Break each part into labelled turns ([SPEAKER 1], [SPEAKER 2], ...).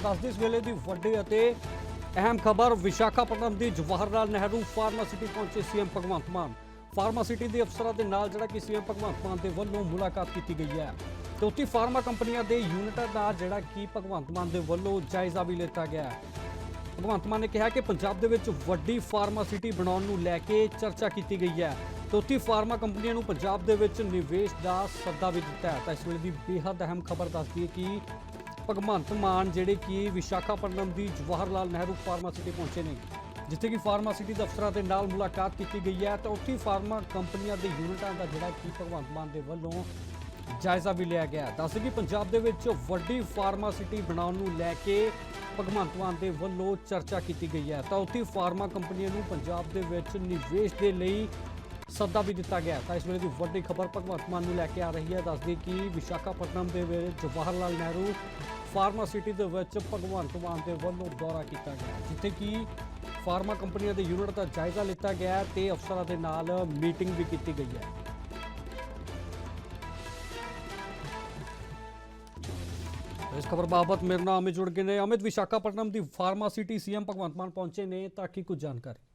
[SPEAKER 1] ਦੱਸਦੀ ਇਸ ਵੇਲੇ ਦੀ ਵੱਡੀ ਅਤੇ ਅਹਿਮ ਖਬਰ, ਵਿਸ਼ਾਖਾਪਟਨਮ ਦੀ ਜਵਾਹਰ ਲਾਲ ਨਹਿਰੂ ਫਾਰਮਾਸਿਟੀ ਪਹੁੰਚੇ ਸੀਐਮ ਭਗਵੰਤ ਮਾਨ। ਫਾਰਮਾਸਿਟੀ ਦੇ ਅਫਸਰਾਂ ਦੇ ਨਾਲ ਜਿਹੜਾ ਕਿ ਸੀਐਮ ਭਗਵੰਤ ਮਾਨ ਦੇ ਵੱਲੋਂ ਮੁਲਾਕਾਤ ਕੀਤੀ ਗਈ ਹੈ। ਤੇ ਉੱਥੇ ਫਾਰਮਾ ਕੰਪਨੀਆਂ ਦੇ ਯੂਨਿਟਾਂ ਦਾ ਜਿਹੜਾ ਕਿ ਭਗਵੰਤ ਮਾਨ ਦੇ ਵੱਲੋਂ ਜਾਇਜ਼ਾ ਵੀ ਲਿੱਤਾ ਗਿਆ ਹੈ। ਭਗਵੰਤ ਮਾਨ ਨੇ ਕਿਹਾ ਕਿ ਪੰਜਾਬ ਦੇ ਵਿੱਚ ਵੱਡੀ ਫਾਰਮਾਸਿਟੀ ਬਣਾਉਣ ਨੂੰ ਲੈ ਕੇ ਚਰਚਾ ਕੀਤੀ ਗਈ ਹੈ। ਤੇ ਉੱਥੇ ਫਾਰਮਾ ਕੰਪਨੀਆਂ ਨੂੰ ਪੰਜਾਬ ਦੇ ਵਿੱਚ ਨਿਵੇਸ਼ ਦਾ ਸੱਦਾ ਵੀ ਦਿੱਤਾ ਹੈ। ਤਾਂ ਇਸ ਵੇਲੇ ਦੀ ਬੇਹੱਦ ਅਹਿਮ ਖਬਰ ਦੱਸਦੀ ਹੈ ਕਿ ਭਗਵੰਤ ਮਾਨ ਜਿਹੜੇ ਕਿ ਵਿਸ਼ਾਖਾਪਟਨਮ ਦੀ ਜਵਾਹਰ ਲਾਲ ਨਹਿਰੂ ਫਾਰਮਾਸਿਟੀ ਪਹੁੰਚੇ ਨੇ। ਜਿੱਥੇ ਕਿ ਫਾਰਮਾਸਿਟੀ ਦੇ ਅਫਸਰਾਂ ਦੇ ਨਾਲ ਮੁਲਾਕਾਤ ਕੀਤੀ ਗਈ ਹੈ ਤਾਂ ਉੱਥੇ ਫਾਰਮਾ ਕੰਪਨੀਆਂ ਦੇ ਯੂਨਿਟਾਂ ਦਾ ਜਿਹੜਾ ਕਿ ਭਗਵੰਤ ਮਾਨ ਦੇ ਵੱਲੋਂ ਜਾਇਜ਼ਾ ਵੀ ਲਿਆ ਗਿਆ ਦੱਸ ਕਿ ਪੰਜਾਬ ਦੇ ਵਿੱਚ ਵੱਡੀ ਫਾਰਮਾਸਿਟੀ ਬਣਾਉਣ ਨੂੰ ਲੈ ਕੇ ਭਗਵੰਤ ਮਾਨ ਦੇ ਵੱਲੋਂ ਚਰਚਾ ਕੀਤੀ ਗਈ ਹੈ। ਤਾਂ ਉੱਥੇ ਫਾਰਮਾ ਕੰਪਨੀਆਂ ਨੂੰ ਪੰਜਾਬ ਦੇ ਵਿੱਚ ਨਿਵੇਸ਼ ਦੇ ਲਈ ਸੱਦਾ ਵੀ ਦਿੱਤਾ ਗਿਆ ਤਾਂ ਇਸ ਵੇਲੇ ਦੀ ਵੱਡੀ ਖਬਰ ਭਗਵੰਤ ਮਾਨ ਨੂੰ ਲੈ ਕੇ ਆ ਰਹੀ ਹੈ। ਦੱਸਦੀ ਕਿ ਵਿਸ਼ਾਖਾਪਟਨਮ ਦੇ ਵਿੱਚ ਜਵਾਹਰ ਲਾਲ ਨਹਿਰੂ ਫਾਰਮਾਸਿਟੀ ਦੇ ਵਿੱਚ ਭਗਵੰਤ ਮਾਨ ਦੇ ਵੱਲੋਂ ਦੌਰਾ ਕੀਤਾ ਗਿਆ ਜਿੱਥੇ ਕਿ ਫਾਰਮਾ ਕੰਪਨੀਆਂ ਦੇ ਯੂਨਿਟ ਦਾ ਜਾਇਜ਼ਾ ਲਿੱਤਾ ਗਿਆ ਹੈ ਤੇ ਅਫਸਰਾਂ ਦੇ ਨਾਲ ਮੀਟਿੰਗ ਵੀ ਕੀਤੀ ਗਈ ਹੈ। ਇਸ ਖਬਰ ਬਾਬਤ ਮੇਰੇ ਨਾਲ ਅਮਿਤ ਜੁੜ ਗਏ ਨੇ। ਅਮਿਤ, ਵਿਸ਼ਾਖਾਪਟਨਮ ਦੀ pharma city CM Bhagwant Mann ਪਹੁੰਚੇ ਨੇ ਤਾਂ ਕੀ ਕੁਝ ਜਾਣਕਾਰੀ?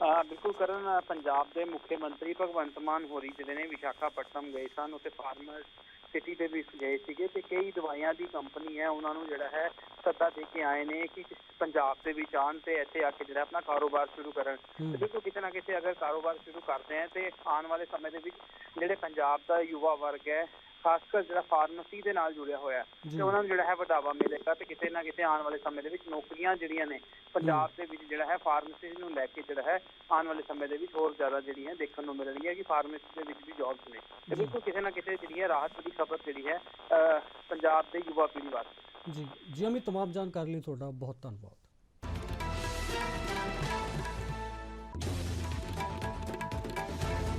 [SPEAKER 2] ਬਿਲਕੁਲ ਕਰਨ ਪੰਜਾਬ ਦੇ ਮੁੱਖ ਮੰਤਰੀ ਭਗਵੰਤ ਮਾਨ ਹੋਰੀ ਜਿਹੜੇ ਨੇ ਵਿਸ਼ਾਖਾਪਟਨਮ ਗਏ ਸਨ ਉੱਥੇ ਫਾਰਮਰ ਸਿਟੀ ਦੇ ਵਿੱਚ ਗਏ ਸੀਗੇ ਤੇ ਕਈ ਦਵਾਈਆਂ ਦੀ ਕੰਪਨੀ ਹੈ ਉਹਨਾਂ ਨੂੰ ਜਿਹੜਾ ਹੈ ਸੱਦਾ ਦੇ ਕੇ ਆਏ ਨੇ ਕਿ ਪੰਜਾਬ ਦੇ ਵਿੱਚ ਆਉਣ ਤੇ ਇੱਥੇ ਆ ਕੇ ਜਿਹੜਾ ਆਪਣਾ ਕਾਰੋਬਾਰ ਸ਼ੁਰੂ ਕਰਨ। ਤੇ ਬਿਲਕੁਲ ਕਿਤੇ ਨਾ ਕਿਤੇ ਅਗਰ ਕਾਰੋਬਾਰ ਸ਼ੁਰੂ ਕਰਦੇ ਆ ਤੇ ਆਉਣ ਵਾਲੇ ਸਮੇਂ ਦੇ ਵਿੱਚ ਜਿਹੜੇ ਪੰਜਾਬ ਦਾ ਯੁਵਾ ਵਰਗ ਹੈ ਖਾਸ ਕਰ ਜਿਹੜਾ ਫਾਰਮੇਸੀ ਦੇ ਨਾਲ ਜੁੜਿਆ ਹੋਇਆ। ਤੇ ਉਹਨਾਂ ਨੂੰ ਜਿਹੜਾ ਹੈ ਵਧਾਵਾ ਮਿਲੇਗਾ ਤੇ ਕਿਤੇ ਨਾ ਕਿਤੇ ਆਉਣ ਵਾਲੇ ਸਮੇਂ ਦੇ ਵਿੱਚ ਨੌਕਰੀਆਂ ਜਿਹੜੀਆਂ ਨੇ ਪੰਜਾਬ ਦੇ ਵਿੱਚ ਜਿਹੜਾ ਹੈ ਫਾਰਮੇਸੀ ਨੂੰ ਲੈ ਕੇ ਜਿਹੜਾ ਹੈ ਆਉਣ ਵਾਲੇ ਸਮੇਂ ਦੇ ਵਿੱਚ ਹੋਰ ਜ਼ਿਆਦਾ ਜਿਹੜੀਆਂ ਦੇਖਣ ਨੂੰ ਮਿਲਣਗੀਆਂ ਕਿ ਫਾਰਮੇਸੀ ਦੇ ਵਿੱਚ ਵੀ ਜੌਬਸ ਨੇ ਤੇ। ਬਿਲਕੁਲ ਕਿਸੇ ਨਾ ਕਿਸੇ ਜਿਹੜੀ ਹੈ ਰਾਹਤ ਦੀ ਖਬਰ ਜਿਹੜੀ ਹੈ ਪੰਜਾਬ ਦੇ ਯੁਵਾ ਪੀੜ੍ਹੀ ਵਾਸਤੇ
[SPEAKER 1] ਜੀ ਜੀ ਅਮਿਤ ਤਮਾਮ ਜਾਣਕਾਰੀ ਲਈ ਤੁਹਾਡਾ ਬਹੁਤ ਧੰਨਵਾਦ